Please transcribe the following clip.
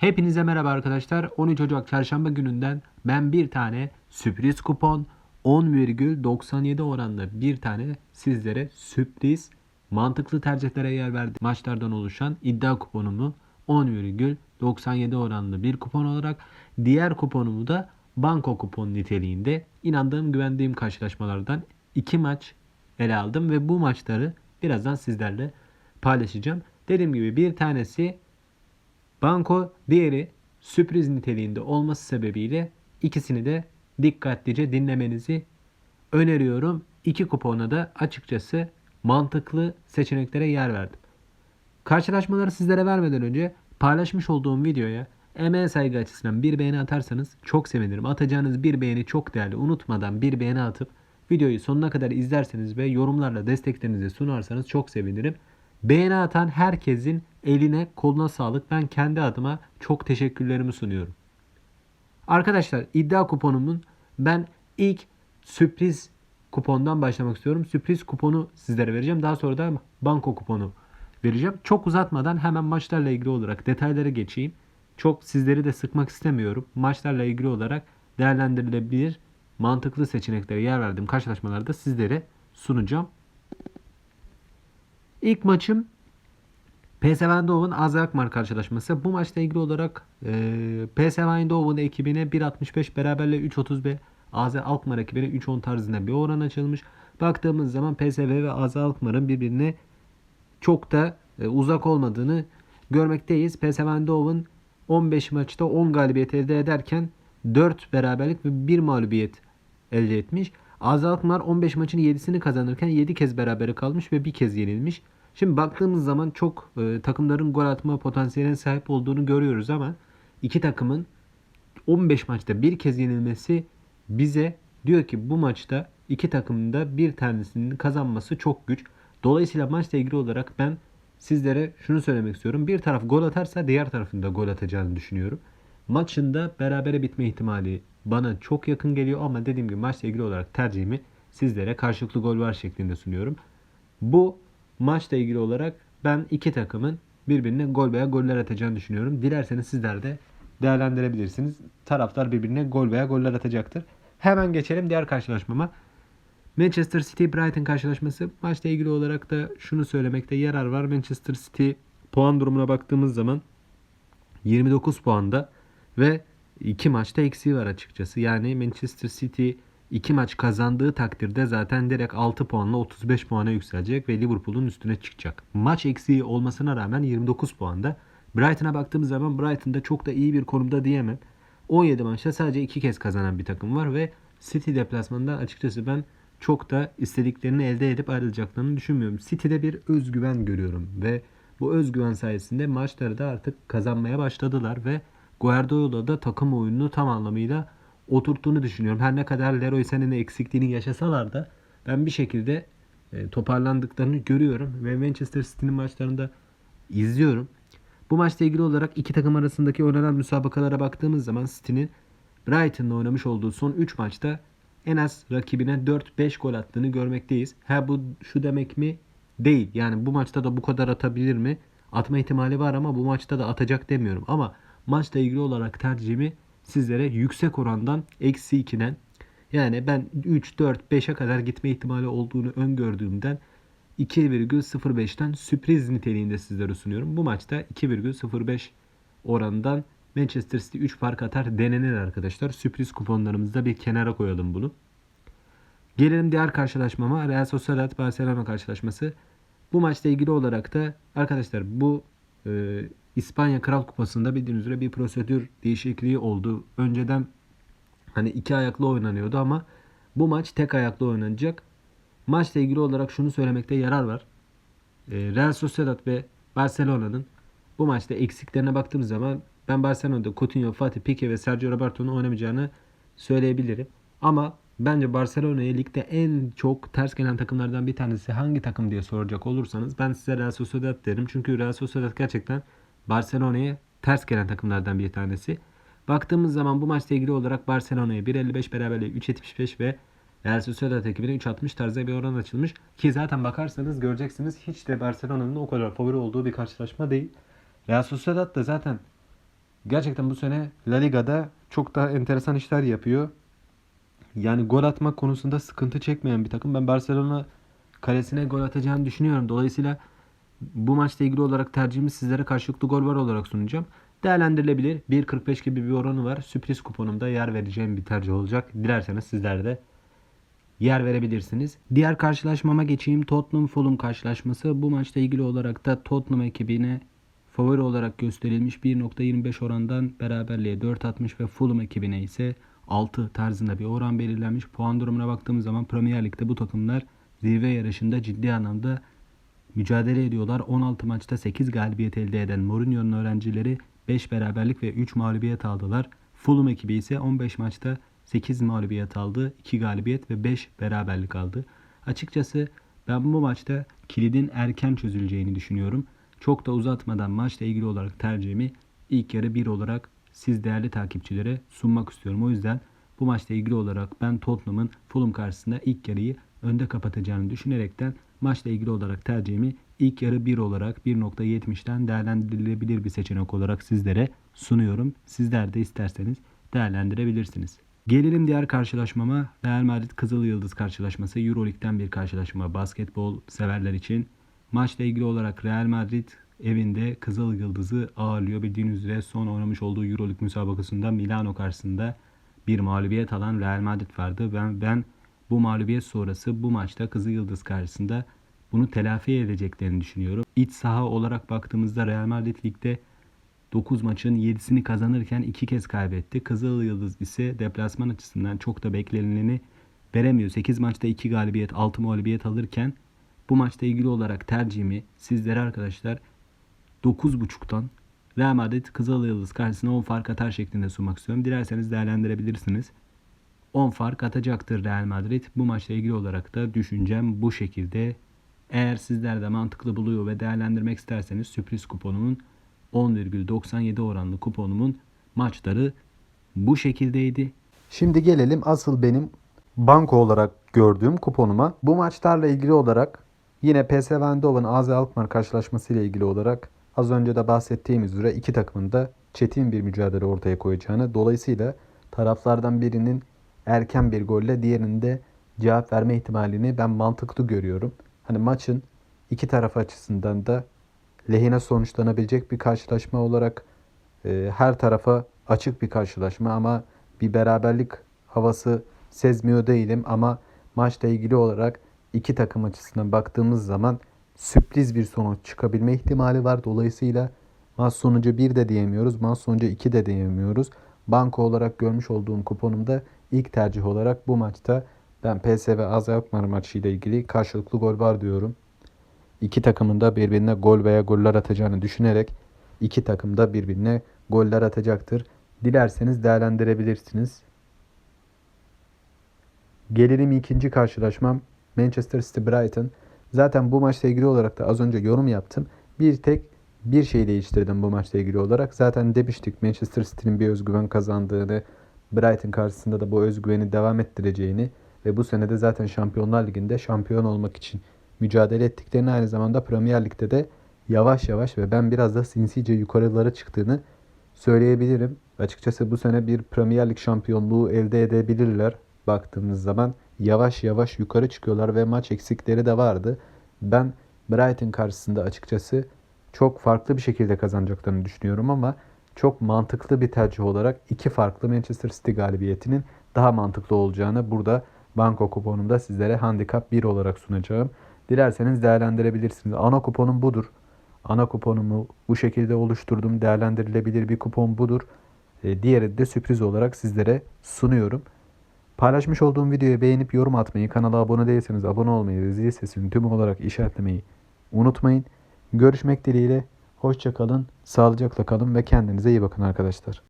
Hepinize merhaba arkadaşlar. 13 Ocak çarşamba gününden ben bir tane sürpriz kupon 10,97 oranla bir tane sizlere sürpriz mantıklı tercihlere yer verdi. Maçlardan oluşan iddia kuponumu 10,97 oranlı bir kupon olarak diğer kuponumu da banko kupon niteliğinde inandığım güvendiğim karşılaşmalardan iki maç ele aldım ve bu maçları birazdan sizlerle paylaşacağım. Dediğim gibi bir tanesi Banko diğeri sürpriz niteliğinde olması sebebiyle ikisini de dikkatlice dinlemenizi öneriyorum. İki kupona da açıkçası mantıklı seçeneklere yer verdim. Karşılaşmaları sizlere vermeden önce paylaşmış olduğum videoya emeğe saygı açısından bir beğeni atarsanız çok sevinirim. Atacağınız bir beğeni çok değerli. Unutmadan bir beğeni atıp videoyu sonuna kadar izlerseniz ve yorumlarla desteklerinizi sunarsanız çok sevinirim. Beğeni atan herkesin eline koluna sağlık. Ben kendi adıma çok teşekkürlerimi sunuyorum. Arkadaşlar iddia kuponumun ben ilk sürpriz kupondan başlamak istiyorum. Sürpriz kuponu sizlere vereceğim. Daha sonra da banko kuponu vereceğim. Çok uzatmadan hemen maçlarla ilgili olarak detaylara geçeyim. Çok sizleri de sıkmak istemiyorum. Maçlarla ilgili olarak değerlendirilebilir mantıklı seçeneklere yer verdiğim karşılaşmalarda sizlere sunacağım. İlk maçım PSV Eindhoven AZ Alkmaar karşılaşması. Bu maçla ilgili olarak e, PSV Eindhoven ekibine 1.65 beraberle 3.30 ve AZ Alkmaar ekibine 3.10 tarzında bir oran açılmış. Baktığımız zaman PSV ve AZ Alkmaar'ın birbirine çok da e, uzak olmadığını görmekteyiz. PSV Eindhoven 15 maçta 10 galibiyet elde ederken 4 beraberlik ve 1 mağlubiyet elde etmiş. AZ Alkmaar 15 maçın 7'sini kazanırken 7 kez berabere kalmış ve bir kez yenilmiş. Şimdi baktığımız zaman çok e, takımların gol atma potansiyeline sahip olduğunu görüyoruz ama iki takımın 15 maçta bir kez yenilmesi bize diyor ki bu maçta iki takımın da bir tanesinin kazanması çok güç. Dolayısıyla maçla ilgili olarak ben sizlere şunu söylemek istiyorum. Bir taraf gol atarsa diğer tarafın da gol atacağını düşünüyorum. Maçında berabere bitme ihtimali bana çok yakın geliyor ama dediğim gibi maçla ilgili olarak tercihimi sizlere karşılıklı gol var şeklinde sunuyorum. Bu maçla ilgili olarak ben iki takımın birbirine gol veya goller atacağını düşünüyorum. Dilerseniz sizler de değerlendirebilirsiniz. Taraftar birbirine gol veya goller atacaktır. Hemen geçelim diğer karşılaşmama. Manchester City Brighton karşılaşması. Maçla ilgili olarak da şunu söylemekte yarar var. Manchester City puan durumuna baktığımız zaman 29 puanda ve 2 maçta eksiği var açıkçası. Yani Manchester City 2 maç kazandığı takdirde zaten direkt 6 puanla 35 puana yükselecek ve Liverpool'un üstüne çıkacak. Maç eksiği olmasına rağmen 29 puanda. Brighton'a baktığımız zaman Brighton'da çok da iyi bir konumda diyemem. 17 maçta sadece 2 kez kazanan bir takım var ve City deplasmanında açıkçası ben çok da istediklerini elde edip ayrılacaklarını düşünmüyorum. City'de bir özgüven görüyorum ve bu özgüven sayesinde maçları da artık kazanmaya başladılar ve Guardiola da takım oyununu tam anlamıyla oturttuğunu düşünüyorum. Her ne kadar Leroy Sané'nin eksikliğini yaşasalar da ben bir şekilde e, toparlandıklarını görüyorum ve Manchester City'nin maçlarında izliyorum. Bu maçla ilgili olarak iki takım arasındaki oynanan müsabakalara baktığımız zaman City'nin Brighton'la oynamış olduğu son 3 maçta en az rakibine 4-5 gol attığını görmekteyiz. Ha bu şu demek mi? Değil. Yani bu maçta da bu kadar atabilir mi? Atma ihtimali var ama bu maçta da atacak demiyorum. Ama maçla ilgili olarak tercihimi sizlere yüksek orandan eksi 2'den yani ben 3, 4, 5'e kadar gitme ihtimali olduğunu öngördüğümden 2,05'ten sürpriz niteliğinde sizlere sunuyorum. Bu maçta 2,05 orandan Manchester City 3 fark atar denenir arkadaşlar. Sürpriz kuponlarımızda bir kenara koyalım bunu. Gelelim diğer karşılaşmama. Real Sociedad Barcelona karşılaşması. Bu maçla ilgili olarak da arkadaşlar bu e, İspanya Kral Kupası'nda bildiğiniz üzere bir prosedür değişikliği oldu. Önceden hani iki ayaklı oynanıyordu ama bu maç tek ayaklı oynanacak. Maçla ilgili olarak şunu söylemekte yarar var. E, Real Sociedad ve Barcelona'nın bu maçta eksiklerine baktığımız zaman ben Barcelona'da Coutinho, Fatih, Pique ve Sergio Roberto'nun oynamayacağını söyleyebilirim. Ama bence Barcelona'ya ligde en çok ters gelen takımlardan bir tanesi hangi takım diye soracak olursanız ben size Real Sociedad derim. Çünkü Real Sociedad gerçekten Barcelona'ya ters gelen takımlardan bir tanesi. Baktığımız zaman bu maçla ilgili olarak Barcelona'ya 1.55 beraberliği 3.75 ve Real Sociedad ekibine 3.60 tarzda bir oran açılmış. Ki zaten bakarsanız göreceksiniz hiç de Barcelona'nın o kadar favori olduğu bir karşılaşma değil. Real Sociedad da zaten gerçekten bu sene La Liga'da çok daha enteresan işler yapıyor. Yani gol atmak konusunda sıkıntı çekmeyen bir takım. Ben Barcelona kalesine gol atacağını düşünüyorum. Dolayısıyla bu maçla ilgili olarak tercihimi sizlere karşılıklı gol var olarak sunacağım. Değerlendirilebilir. 1.45 gibi bir oranı var. Sürpriz kuponumda yer vereceğim bir tercih olacak. Dilerseniz sizler de yer verebilirsiniz. Diğer karşılaşmama geçeyim. Tottenham Fulham karşılaşması. Bu maçla ilgili olarak da Tottenham ekibine favori olarak gösterilmiş 1.25 orandan beraberliğe 4.60 ve Fulham ekibine ise 6 tarzında bir oran belirlenmiş. Puan durumuna baktığımız zaman Premier Lig'de bu takımlar zirve yarışında ciddi anlamda mücadele ediyorlar. 16 maçta 8 galibiyet elde eden Mourinho'nun öğrencileri 5 beraberlik ve 3 mağlubiyet aldılar. Fulham ekibi ise 15 maçta 8 mağlubiyet aldı, 2 galibiyet ve 5 beraberlik aldı. Açıkçası ben bu maçta kilidin erken çözüleceğini düşünüyorum. Çok da uzatmadan maçla ilgili olarak tercihimi ilk yarı 1 olarak siz değerli takipçilere sunmak istiyorum. O yüzden bu maçla ilgili olarak ben Tottenham'ın Fulham karşısında ilk yarıyı önde kapatacağını düşünerekten maçla ilgili olarak tercihimi ilk yarı 1 olarak 1.70'ten değerlendirilebilir bir seçenek olarak sizlere sunuyorum. Sizler de isterseniz değerlendirebilirsiniz. Gelelim diğer karşılaşmama. Real Madrid Kızıl Yıldız karşılaşması. Euroleague'den bir karşılaşma basketbol severler için. Maçla ilgili olarak Real Madrid evinde Kızıl Yıldız'ı ağırlıyor. Bildiğiniz üzere son oynamış olduğu Euroleague müsabakasında Milano karşısında bir mağlubiyet alan Real Madrid vardı. Ben, ben bu mağlubiyet sonrası bu maçta Kızıl Yıldız karşısında bunu telafi edeceklerini düşünüyorum. İç saha olarak baktığımızda Real Madrid ligde 9 maçın 7'sini kazanırken 2 kez kaybetti. Kızıl Yıldız ise deplasman açısından çok da beklenileni veremiyor. 8 maçta 2 galibiyet, 6 mağlubiyet alırken bu maçta ilgili olarak tercihimi sizlere arkadaşlar 9.5'tan Real Madrid Kızıl Yıldız karşısına 10 fark atar şeklinde sunmak istiyorum. Dilerseniz değerlendirebilirsiniz. 10 fark atacaktır Real Madrid. Bu maçla ilgili olarak da düşüncem bu şekilde. Eğer sizler de mantıklı buluyor ve değerlendirmek isterseniz sürpriz kuponumun 10,97 oranlı kuponumun maçları bu şekildeydi. Şimdi gelelim asıl benim banko olarak gördüğüm kuponuma. Bu maçlarla ilgili olarak yine PSV Eindhoven AZ Alkmaar karşılaşması ile ilgili olarak az önce de bahsettiğimiz üzere iki takımın da çetin bir mücadele ortaya koyacağını dolayısıyla taraflardan birinin erken bir golle diğerinin de cevap verme ihtimalini ben mantıklı görüyorum. Hani maçın iki taraf açısından da lehine sonuçlanabilecek bir karşılaşma olarak e, her tarafa açık bir karşılaşma ama bir beraberlik havası sezmiyor değilim ama maçla ilgili olarak iki takım açısından baktığımız zaman sürpriz bir sonuç çıkabilme ihtimali var. Dolayısıyla maç sonucu 1 de diyemiyoruz. Maç sonucu 2 de diyemiyoruz. Banko olarak görmüş olduğum kuponumda ilk tercih olarak bu maçta ben PSV AZ Alkmaar maçı ile ilgili karşılıklı gol var diyorum. İki takımın da birbirine gol veya goller atacağını düşünerek iki takım da birbirine goller atacaktır. Dilerseniz değerlendirebilirsiniz. Gelelim ikinci karşılaşmam Manchester City Brighton. Zaten bu maçla ilgili olarak da az önce yorum yaptım. Bir tek bir şey değiştirdim bu maçla ilgili olarak. Zaten demiştik Manchester City'nin bir özgüven kazandığını, Brighton karşısında da bu özgüveni devam ettireceğini ve bu sene de zaten Şampiyonlar Ligi'nde şampiyon olmak için mücadele ettiklerini aynı zamanda Premier Lig'de de yavaş yavaş ve ben biraz da sinsice yukarılara çıktığını söyleyebilirim. Açıkçası bu sene bir Premier Lig şampiyonluğu elde edebilirler baktığımız zaman. Yavaş yavaş yukarı çıkıyorlar ve maç eksikleri de vardı. Ben Brighton karşısında açıkçası çok farklı bir şekilde kazanacaklarını düşünüyorum ama çok mantıklı bir tercih olarak iki farklı Manchester City galibiyetinin daha mantıklı olacağını burada banko kuponumda sizlere handikap 1 olarak sunacağım. Dilerseniz değerlendirebilirsiniz. Ana kuponum budur. Ana kuponumu bu şekilde oluşturdum. Değerlendirilebilir bir kupon budur. E, diğeri de sürpriz olarak sizlere sunuyorum. Paylaşmış olduğum videoyu beğenip yorum atmayı, kanala abone değilseniz abone olmayı ve zil sesini tüm olarak işaretlemeyi unutmayın. Görüşmek dileğiyle. Hoşçakalın, sağlıcakla kalın ve kendinize iyi bakın arkadaşlar.